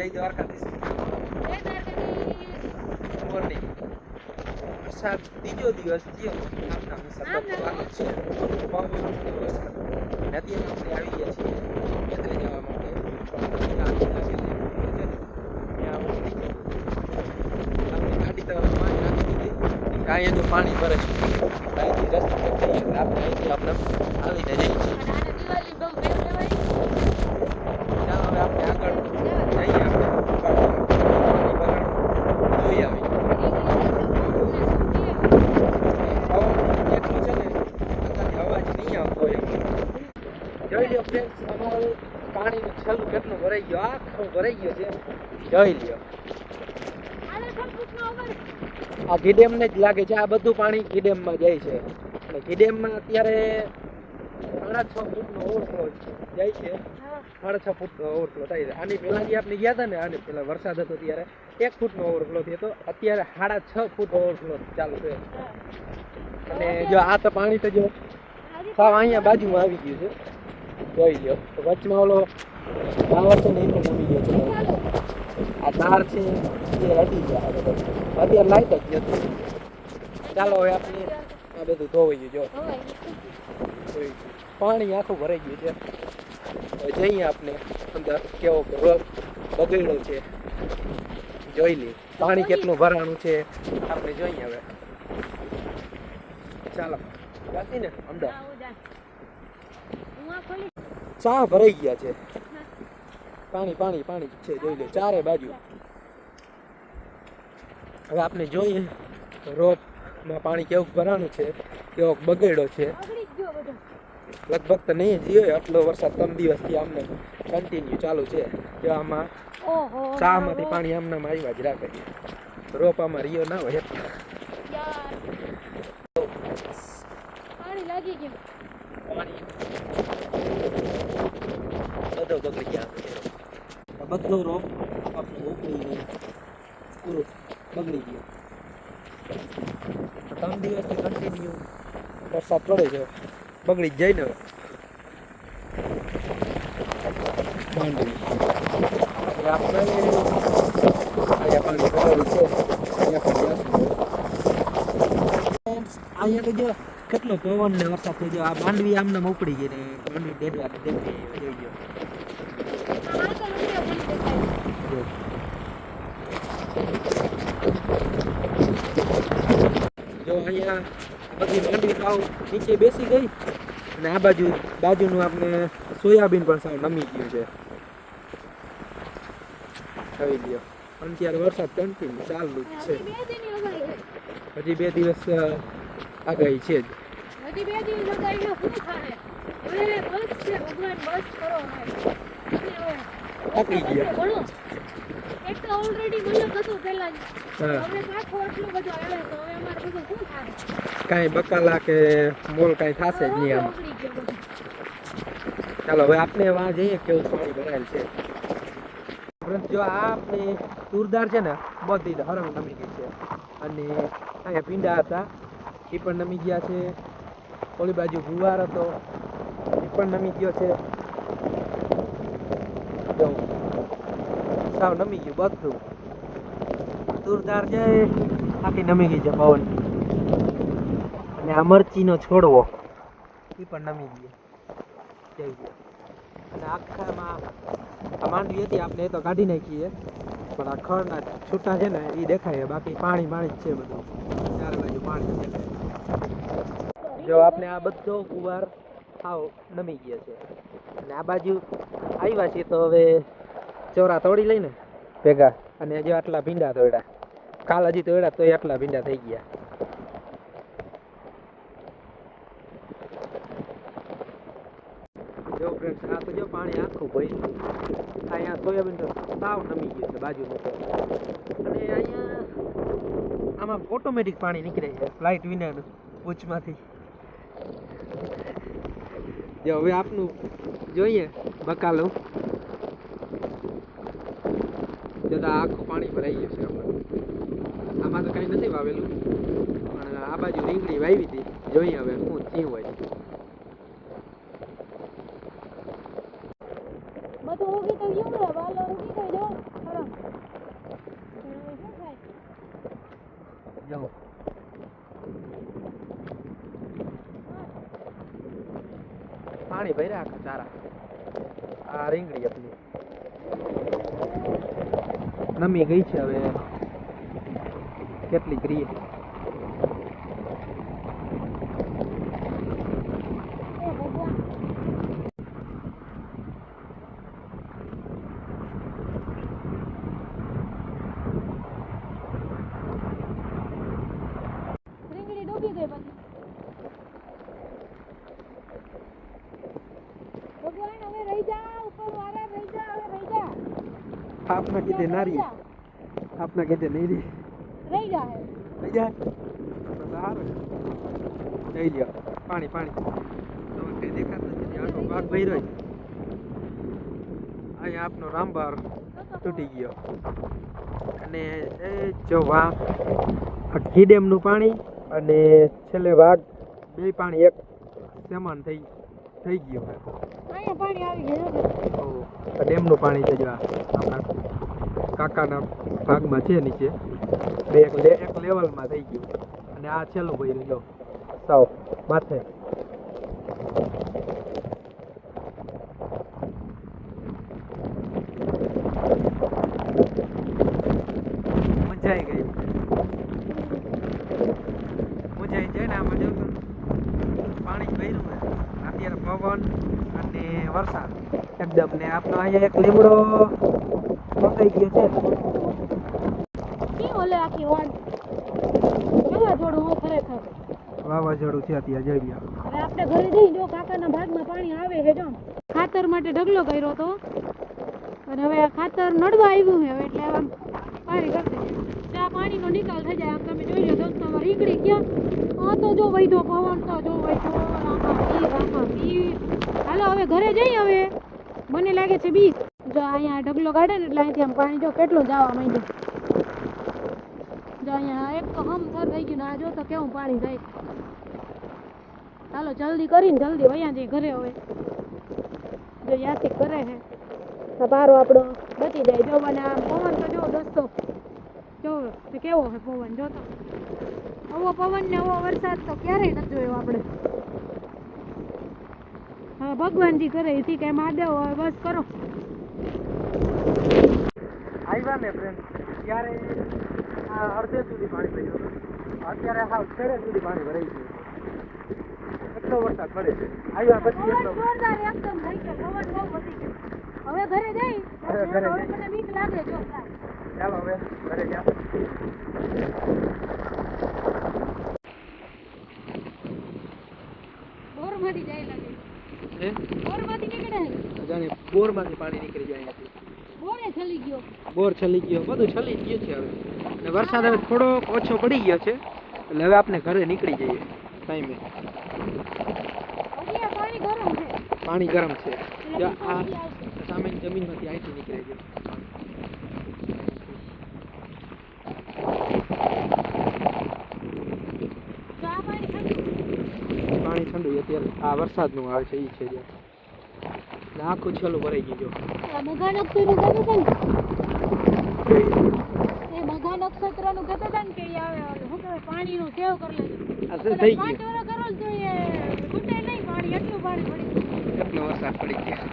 જય દ્વારકાધીશ મોર્નિંગ વરસાદ ત્રીજો દિવસ થયો આમના સતત ચાલુ છે પવન અને વરસાદ નદી આપણે આવી ગયા છીએ યાત્રે જવા માટે ગાડી તો પાણી ભરે છે અહીંથી રસ્તો આપણે અહીંથી આપણે હાલીને જઈએ છીએ ચાલો હવે આપણે આગળ જઈએ આપણે પાણી ભરાણ જોઈ આવીએ પવન એટલું છે ને અત્યારે અવાજ નહીં આવતો હોય જોઈ લ્યો ફ્રેન્ડ્સ અમારું પાણીનું છેલ્લું કેટલું ભરાઈ લાગે છે, આ બધું પાણી ગીડેમમાં જાય છે. અને ગીડેમમાં અત્યારે સાડા છ ફૂટનો ઓવરફ્લો જાય છે. સાડા છ ફૂટનો ઓવરફ્લો થાય છે. આની પહેલાં જે આપણે ગયા હતા ને, આની પહેલાં વરસાદ હતો ત્યારે એક ફૂટનો ઓવરફ્લો થયો હતો. અત્યારે સાડા છ ફૂટ ઓવરફ્લો ચાલુ છે. અને જો આ તો પાણી તો જો સાવ અહીંયા બાજુમાં આવી ગયું છે. જોઈ તો વચમાં ઓલો ટાવર છે ને એ પણ નમી ગયો છે. આ તાર છે એ હટી ગયા આ. અત્યારે લાઈટ જ નથી. ચાલો હવે આપણે આ બધું ધોવાઈ ગયું જો. પાણી આખું ભરાઈ ગયું છે. હવે જઈએ આપણે અંદર કેવો બગડ્યો છે. જોઈ લઈએ. પાણી કેટલું ભરાણું છે. આપણે જોઈએ હવે. ચાલો. જાતી ને? અંદર ચા ભરાઈ ગયા છે. પાણી પાણી પાણી છે જોઈ લો ચારે બાજુ. હવે આપણે જોઈએ રોપમાં પાણી કેવું ભરાણું છે કેવો બગડ્યો છે. લગભગ તો નહીં જીવે આટલો વરસાદ ત્રણ દિવસથી આમને કન્ટિન્યુ ચાલુ છે. જો આમાં ચામાંથી પાણી અમને આવ્યા જ રાખે. રોપ આમાં રિયો ના હોય એટલે. પાણી લાગી ગયું પાણી બધો બગડી ગયા છે. આ બધો રોપ આપણે ઉકળી ગયો પૂરો બગડી ગયો ત્રણ દિવસથી કન્ટિન્યુ વરસાદ પડે છે બગડી જ જાય ને હવે. માંડવી એટલે આપણે અહીંયા પાણી ભરેલું છે અહીંયા પણ જાશું. અહીંયા તો જો કેટલો પવન ને વરસાદ થઈ ગયો આ માંડવી આમને ઉપડી ગઈ ને માંડવી ડેડવા ડેડવી જોઈ ગયો આ તો મને પણ દેખાય જો અહીંયા બધી માંડવી સાવ નીચે બેસી ગઈ. અને આ બાજુ બાજુનું આપણે સોયાબીન પણ સાવ નમી ગયું છે. થઈ ગયો અને ત્યારે વરસાદ કન્ટિન્યુ ચાલુ જ છે. હજી બે દિવસ આગાહી છે જ. હજી બે દિન લગાઈ શું થાય હવે બસ છે ભગવાન બસ કરો હવે. ગયા. તો ઓલરેડી મતલબ હતું પહેલા જ. હવે પાછો એટલો બધો આવ્યો તો હવે અમારે બધું શું થાય? કાંઈ બકાલા કે મોલ કાંઈ થશે જ નહીં આમાં. ચાલો હવે આપણે વાં જઈએ કેવું પાણી ભરાયેલ છે. જો આ આપણી તુરદાર છે ને બધી હરણ નમી ગઈ છે. અને અહીંયા પીંડા હતા એ પણ નમી ગયા છે. ઓલી બાજુ ગુવાર હતો એ પણ નમી ગયો છે. જો. સાવ નમી ગયું, બધું. તુરદાર છે આખી નમી ગઈ છે પવન. અને આ મરચીનો છોડવો, એ પણ નમી ગયો. જઈ ગયો અને આખામાં આ માંડવી હતી આપણે એ તો કાઢી નાખીએ. પણ આ ખરના છૂટા છે ને એ દેખાય. બાકી પાણી પાણી જ છે બધું. ચાર બાજુ પાણી છે જો આપણે આ બધો કુવાર સાવ નમી ગયો છે. અને આ બાજુ આવ્યા છીએ તો હવે ચોરા તોડી લઈને ભેગા. અને હજી આટલા ભીંડા તોડ્યા. કાલ હજી તોડ્યા તો આટલા ભીંડા થઈ ગયા. જો ફ્રેન્ડ્સ આ તો જો પાણી આખું ભર્યું. અહીંયા સોયાબીન તો સાવ નમી ગયું છે બાજુનું તો. અને અહીંયા આમાં ઓટોમેટિક પાણી નીકળે છે લાઇટ વિના પૂચમાંથી જો હવે આપનું જોઈએ બકાલું. તો આખું પાણી ભરાઈ ગયું છે આમાં તો કઈ નથી વાવેલું. પણ આ બાજુ રીંગણી વાવી હતી. જોઈએ હવે શું થયું હોય બધું પાણી ભર્યા આખા ચારા. આ રીંગણી હતી. નમી ગઈ છે હવે. કેટલી કરીએ ભગવાન હવે રહી જા ઉપર વાળા રહી જા હવે રહી જા. આપના કીધે નારી આપના કહેતે નહીં રહી. જા હે લઈ જાય તો સારું. લઈ લ્યો. પાણી પાણી. તો કઈ દેખાતું નથી. આટલો ભાગ ભર્યો. અહીંયા આપનો રામબાર તૂટી ગયો. અને એ જો વાઘ આ ડેમનું પાણી અને છેલ્લે વાઘ બે પાણી એક સમાન થઈ થઈ ગયું પાણી આવી ગયું ડેમનું પાણી છે જો આ. કાકાના ભાગમાં છે નીચે. બે એક લે, એક લેવલમાં થઈ ગયું. અને આ છેલ્લું ભર્યું, જો. સાવ, માથે. મજાઈ ગઈ. મજાઈ જાય ને આમાં, જો પાણી ભર્યું અત્યારે પવન અને વરસાદ. એકદમ. ને આપણો અહીંયા એક લીમડો પકાઈ ગયો છે કેમ ઓલે આખી વાડ કેવા જોડું હું ખરેખર વાવાઝોડું છે અત્યારે જડિયા હવે આપણે ઘરે જઈ જો કાકાના ભાગમાં પાણી આવે છે જો. ખાતર માટે ઢગલો કર્યો તો. અને હવે આ ખાતર નડવા આવ્યું છે હવે એટલે આમ પાણી કરશે. ત્યાં પાણીનો નિકાલ થઈ જાય. આમ તમે જોઈ લો દોસ્તો નીકળી ગયા. આ તો જો વૈધો પવન તો જો વૈધો. હાલો, હવે ઘરે જઈ હવે. મને લાગે છે બી જો અહીંયા ઢગલો કાઢે ને એટલે અહીંથી આમ પાણી જો કેટલું જવા માંડ્યું. કેવું પાણી જાય. ચાલો જલ્દી કરીને જલ્દી વયા ઘરે હવે જો યાથી કરે હે. પારો આપણો બચી જાય. જો મને આ પવન તો જો દોસ્તો. જો કેવો હે પવન? જો તો. આવો પવન ને આવો વરસાદ તો ક્યારેય નથી જોયો આપણે. હવે ભગવાનજી કરે એથી કે મહાદેવ હવે બસ કરો. આવ્યા ને ફ્રેન્ડ ત્યારે અડધે સુધી પાણી ભર્યું હતું. અત્યારે હાવ છેડે સુધી પાણી ભરાઈ છે. એટલો વરસાદ પડે છે. આવ્યા પછી એટલો એકદમ થઈ ગયો પવન બહુ વધી ગયો. હવે ઘરે જઈ ઘરે મને બીક લાગે જો ચાલો હવે ઘરે ગયા બોરમાંથી જાય બોરમાંથી નીકળે બોરમાંથી પાણી નીકળી જાય બોરે ચલી ગયો. બોર છલી ગયો. બધું છલી જ ગયું છે હવે. અને વરસાદ હવે થોડોક ઓછો પડી ગયો છે, એટલે હવે આપણે ઘરે નીકળી જઈએ ટાઈમે પાણી ગરમ છે. આ. સામેની જમીનમાંથી અહીંથી નીકળે છે. પાણી ઠંડુ. અત્યારે. આ વરસાદનું આવે છે એ છે આખું છેલ્લું ભરાઈ ગયું આ મઘા નક્ષત્રનું કહેતા હતા ને એ મઘા નક્ષત્રનું કહેતા હતા ને કે આવે શું કહેવાય પાણીનું સેવ કરી લેજો. અસર થઈ ગઈ પાંચ વર્ષ કરો તો એ ખૂટે નહીં પાણી એટલું પાણી પડી ગયું. વરસાદ પડી ગયા.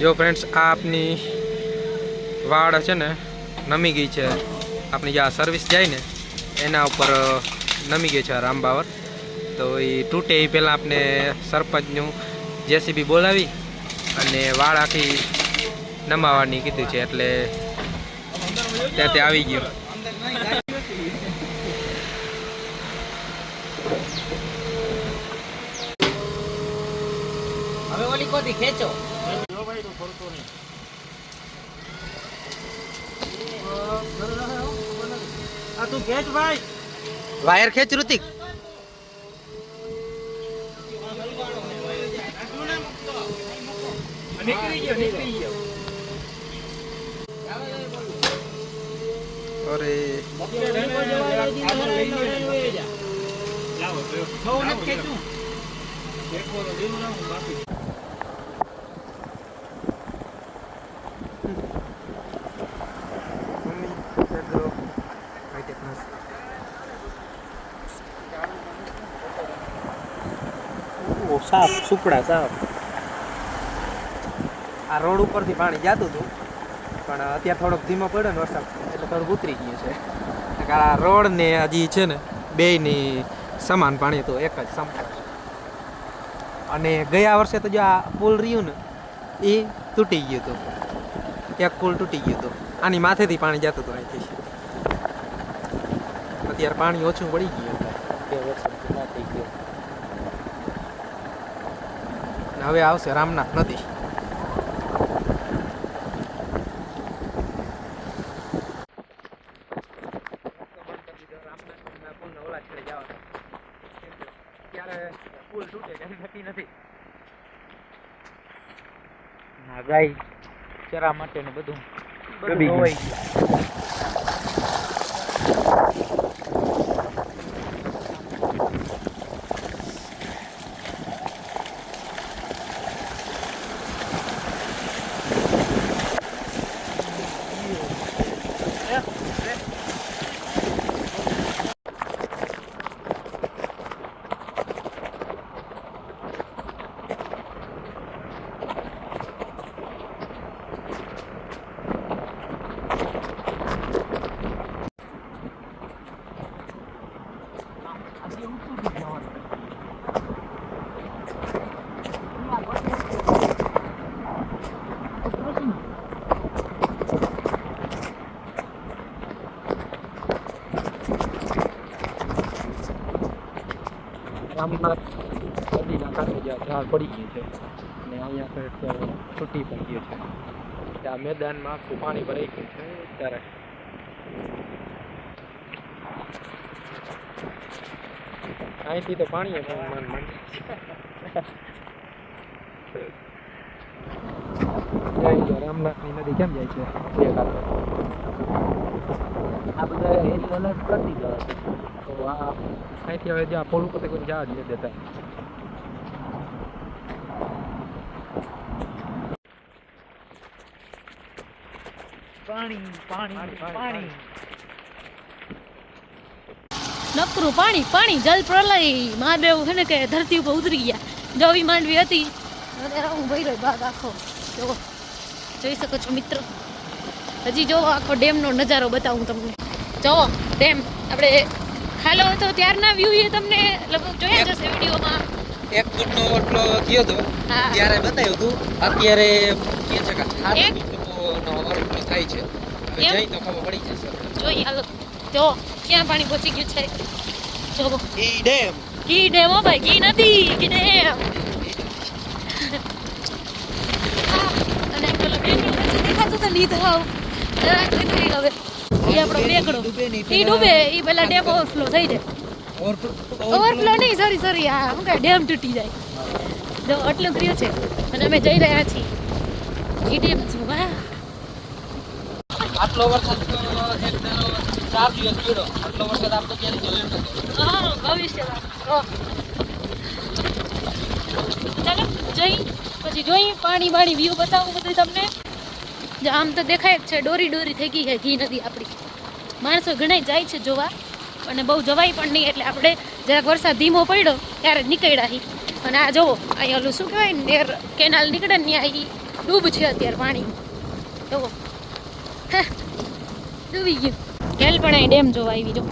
જો ફ્રેન્ડ્સ આ આપની વાડ છે ને નમી ગઈ છે. આપણી જે આ સર્વિસ જાય ને એના ઉપર નમી ગઈ છે રામબાવર તો એ તૂટે એ પહેલાં આપણે સરપંચનું જેસીબી બોલાવી અને વાળ આખી નમાવાની કીધું છે. એટલે ત્યાં તે આવી ગયો. હવે ઓલી કોથી ખેંચો? આ તું ખેંચ ભાઈ. વાયર ખેંચ ઋતિક. નીકળી ગયો નીકળી ગયો અરે બહુ સાફ સુપડા સાફ આ રોડ ઉપરથી પાણી જતું હતું, પણ અત્યારે થોડોક ધીમો પડ્યો ને વરસાદ, એટલે થોડુંક ઉતરી ગયું છે. આ રોડ ને હજી છે ને, બેયની સમાન પાણી હતું, એક જ સમાન અને ગયા વર્ષે તો જો આ પુલ રહ્યું ને એ તૂટી ગયું હતું. એક પુલ તૂટી ગયું હતું. આની માથેથી પાણી જતું હતું અહીંથી. અત્યારે પાણી ઓછું પડી ગયું બે વર્ષ ના થઈ હવે આવશે રામનાથ નદી હા ગાય ચરા માટે ને બધું બધું ગયું. રામનાથ નદીના જ્યાં ઝાડ પડી ગયું છે અને અહીંયા કંઈક છૂટી પણ ગયું છે. ત્યાં મેદાનમાં આખું પાણી ભરાઈ ગયું છે ત્યારે. અહીંથી તો પાણી છે નકરું, પાણી પાણી, જલ પ્રલય. મહાદેવ છે ને કે ધરતી ઉપર ઉતરી ગયા. જવી માંડવી હતી. હું ભર્યો ભાગ આખો. જો જોઈ શકો છો મિત્રો. હજી જો આખો ડેમનો નજારો બતાવું તમને. જો ડેમ. આપણે ખાલો હતો ત્યારના વ્યૂ એ તમને લગભગ જોયા જશે વિડીયોમાં. એક ફૂટનો ઓટલો થયો હતો ત્યારે બતાવ્યું હતું અત્યારે કે છે કે એક? ફૂટનો ઓટલો થાય છે. જઈ તો ખબર પડી જશે. જોઈ હાલો. જો ક્યાં પાણી પહોંચી ગયું છે? જો ઈ ડેમ. કી ડેમ હો ભાઈ કી નથી કી ડેમ અને પેલો બેંગલો વચ્ચે દેખાતો તો નહીં થાવ હવે એ આપણો બેગડો એ ડૂબે એ પેલા ડેમ ઓવરફ્લો થઈ જાય. ઓવરફ્લો નહીં સોરી સોરી આ શું ડેમ તૂટી જાય. જો આટલું કર્યું છે. અને અમે જઈ રહ્યા છીએ. ઈ ડેમ જોવા આટલો વરસાદ ચાર દિવસ પીડો આટલો વરસાદ આપણે ક્યારે જોયો નતો હા ભવિષ્યમાં. ચાલો જઈ પછી જોઈ પાણી બાણી વ્યૂ બતાવું બધું તમને. જો આમ તો દેખાય જ છે ડોરી ડોરી થઈ ગઈ છે ઘી નદી આપણી. માણસો ઘણા જાય છે જોવા અને બહુ જવાય પણ નહીં એટલે આપણે જરાક વરસાદ ધીમો પડ્યો ત્યારે જ નીકળ્યા હી. અને આ જુઓ અહીં ઓલું શું કહેવાય ને નેર કેનાલ નીકળે ને અહીં ડૂબ છે અત્યારે પાણી. જુઓ. ડૂબી ગયું. કેલ પણ અહીં ડેમ જોવા આવી જો.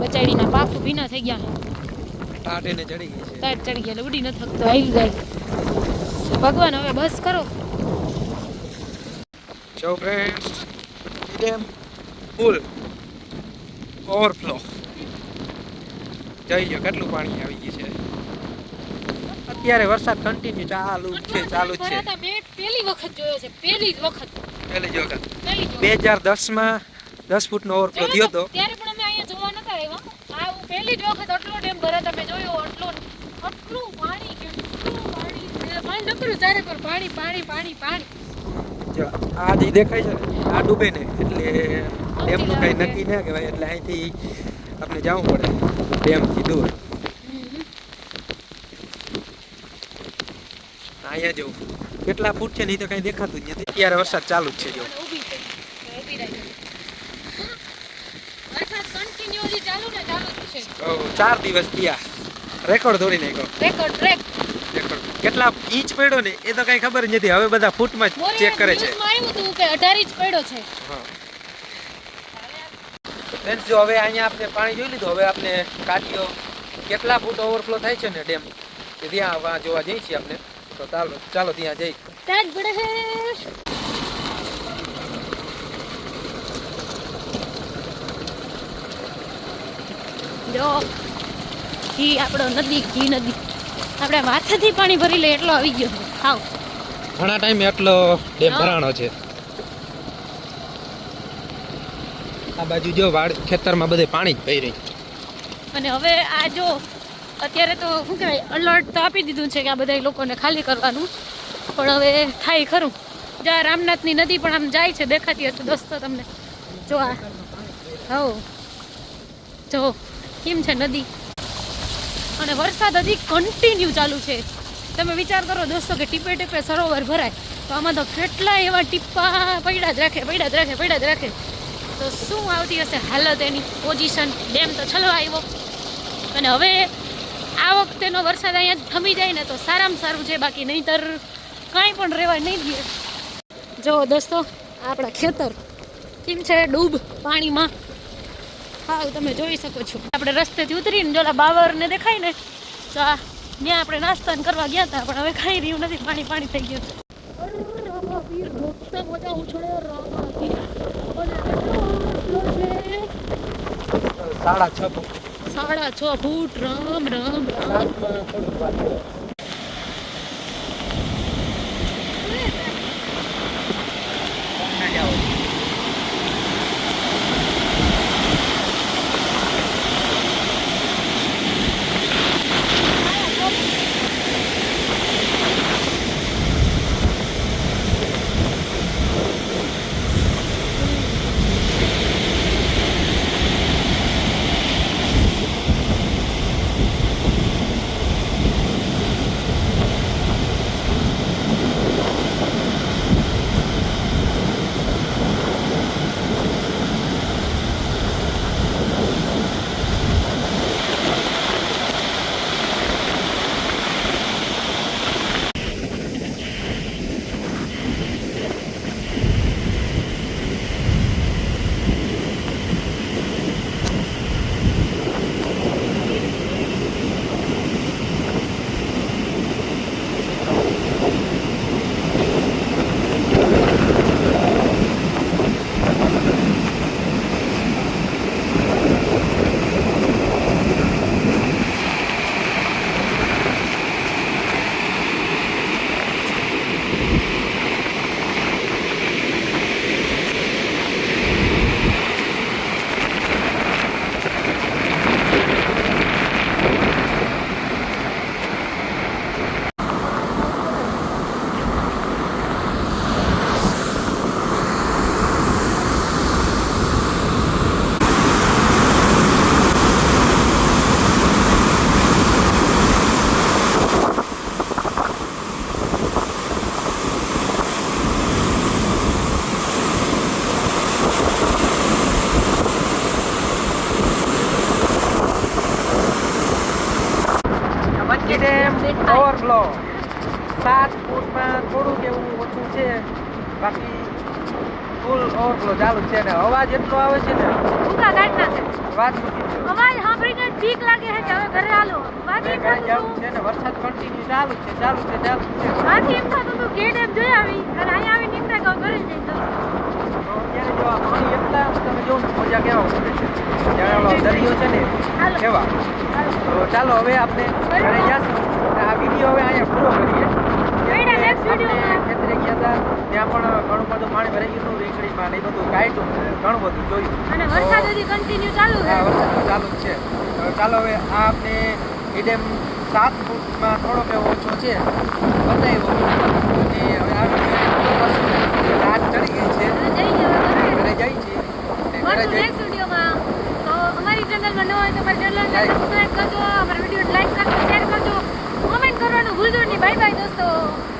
બચાડીના પાક ભીના થઈ ગયા ટાટ એને ચડી ગઈ છે. તાર ચડી ગયા એટલે ઉડી ન થકતો આવી જાય. ભગવાન હવે બસ કરો. જો ફ્રેન્ડ્સ ડેમ ફૂલ ઓવરફ્લો જઈ લો કેટલું પાણી આવી ગયું છે? અત્યારે વરસાદ કન્ટિન્યુ ચાલુ છે ચાલુ છે. મેં પહેલી વખત જોયો છે પહેલી જ વખત. પહેલી જ વખત. પહેલી જ બે વખત. હજાર દસમાં દસ ફૂટનો ઓવરફ્લો થયો હતો? ત્યારે પણ અમે અહીંયા જોવા નતા આવ્યા. આ હું પહેલી જ વખત આટલો ડેમ ભરા તમે જોયો આટલો આટલું પાણી કેટલું પાણી. પાણી નકરું ચારે પર પાણી પાણી પાણી પાણી. જો આ જે દેખાય છે ને આ ડૂબે ને એટલે ડેમનું કાંઈ નક્કી ના કહેવાય એટલે અહીંથી આપણે જવું પડે ડેમથી દૂર. અહીંયા જવું કેટલા ફૂટ છે ને એ તો કાંઈ દેખાતું જ નથી. અત્યારે વરસાદ ચાલુ જ છે જો. ચાર દિવસ થયા. રેકોર્ડ તોડી નાખ્યો. રેકોર્ડ રેકોર્ડ કેટલા ઇંચ પડ્યો ને એ તો કઈ ખબર નથી. હવે બધા ફૂટમાં ચેક કરે છે. અઢાર કે 18 ઇંચ પડ્યો છે. હા. જો હવે અહીંયા આપણે પાણી જોઈ લીધું. હવે આપણે કાઢીઓ કેટલા ફૂટ ઓવરફ્લો થાય છે ને ડેમ? કે ત્યાં જોવા જઈએ છીએ આપણે. તો ચાલો ચાલો ત્યાં જઈ જો ઘી આપણો નદી ઘી નદી. આપણે વાથથી પાણી ભરી લઈએ એટલો આવી ગયો. આવ ઘણા ટાઈમે એટલો ડેમ ભરાણો છે. આ બાજુ જો વાડ ખેતરમાં બધે પાણી જ પડી રહી. અને હવે આ જો અત્યારે તો શું કહેવાય અલર્ટ તો આપી દીધું છે કે આ બધા લોકોને ખાલી કરવાનું. પણ હવે થાય ખરું. જ્યાં રામનાથની નદી પણ આમ જાય છે દેખાતી હશે દોસ્તો તમને. જો આ. હો જો કેમ છે નદી? અને વરસાદ હજી કન્ટિન્યુ ચાલુ છે. તમે વિચાર કરો દોસ્તો કે ટીપે ટીપે સરોવર ભરાય. તો આમાં તો કેટલા એવા ટીપા પડ્યા જ રાખે, પડ્યા જ રાખે, પડ્યા જ રાખે. તો શું આવતી હશે હાલત એની? પોઝિશન ડેમ તો છલવા આવ્યો. અને હવે આ વખતેનો વરસાદ અહીંયા થમી જાય ને તો સારામાં સારું છે, બાકી નહીંતર કાંઈ પણ રહેવા નહીં દે. જો દોસ્તો, આપણા ખેતર કેમ છે ડૂબ પાણીમાં? હા તમે જોઈ શકો છો. આપણે રસ્તેથી ઉતરીને જો ઓલા બાવરને દેખાય ને તો આ ત્યાં આપણે નાસ્તા કરવા ગયા હતા પણ હવે ખાઈ રહ્યું નથી પાણી પાણી થઈ ગયું સાડા છ ફૂટ. સાડા છ ફૂટ રામ રામ રામ. ઓવરફ્લો સાત ફૂટમાં થોડુંક એવું ઓછું છે. બાકી ફૂલ ઓવરફ્લો ચાલુ છે ને. અવાજ એટલો આવે છે ને. ભૂકા કાઢ નાખે વાત. અવાજ સાંભળીને બીક લાગે છે કે હવે ઘરે હાલો. બાકી એમ થતું છે ને? વરસાદ કન્ટિન્યુ ચાલુ છે ચાલુ છે ચાલુ છે. બાકી એમ થતું હતું કે એમ જોઈ આવી. અને અહીં આવી નીકળે કે ઘરે જઈ તો. અત્યારે જો આ પાણી એટલા તમે જો ને મજા કેવા પડે છે. જ્યારે દરિયો છે ને. તો ચાલો હવે આપણે ઘરે આ વીડિયો હવે અહીંયા પૂરો કરીએ. ખેતરે ગયા હતા ત્યાં પણ ઘણું બધું પાણી ભરાઈ ગયું હતું રીંગણીમાં ને બધું કાઢ્યું ઘણું બધું જોયું અને વરસાદ હજી કન્ટિન્યુ ચાલુ છે વરસાદ ચાલુ જ છે હવે ચાલો હવે આ આપણે સાત ફૂટમાં થોડોક એવો ઓછો છે બતાવ્યો અને હવે આ રાત ચડી ગઈ છે અને જઈ જવા ઘરે. ઘરે જઈ અમારી ચેનલમાં ન હોય તો અમારી ચેનલને સબસ્ક્રાઇબ કરજો અમારા વીડિયો લાઈક 就是你买买的手。